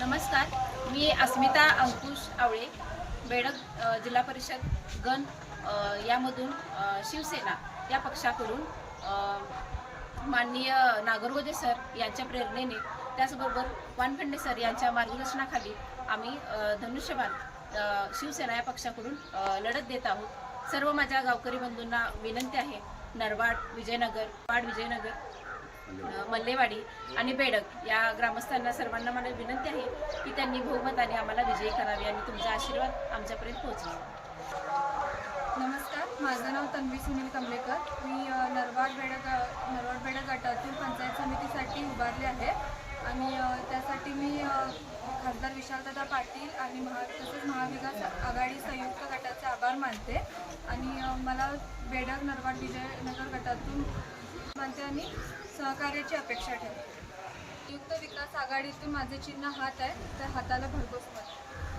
नमस्कार मी अस्मिता अंकुश आवळे बेडक जिल्हा परिषद गण यामधून शिवसेना या पक्षाकडून माननीय नागरगोजे सर यांच्या प्रेरणेने त्याचबरोबर वानखंडे सर यांच्या मार्गदर्शनाखाली आम्ही धनुष्यबाण शिवसेना या पक्षाकडून लढत देत आहोत. सर्व माझ्या गावकरी बंधूंना विनंती आहे नरवाड विजयनगर वाड विजयनगर मल्लेवाडी आणि बेडक या ग्रामस्थांना सर्वांना मला विनंती आहे की त्यांनी बहुमताने आम्हाला विजयी करावी आणि तुमचा आशीर्वाद आमच्यापर्यंत पोहोचवा. नमस्कार माझं नाव तन्वी सुनील कमलेकर. मी नरवाड बेडक नरवाड बेडक गटातून पंचायत समितीसाठी उभारले आहे. आणि त्यासाठी मी खासदार विशालदादा पाटील आणि महा तसेच महाविकास आघाडी संयुक्त गटाचे आभार मानते. आणि मला बेडक नरवाड विजयनगर गटातून मानते आणि सहकार्याची अपेक्षा ठेवते. युक्त विकास आघाडीतून माझे चिन्ह हात आहे तर हाताला भरघोस मत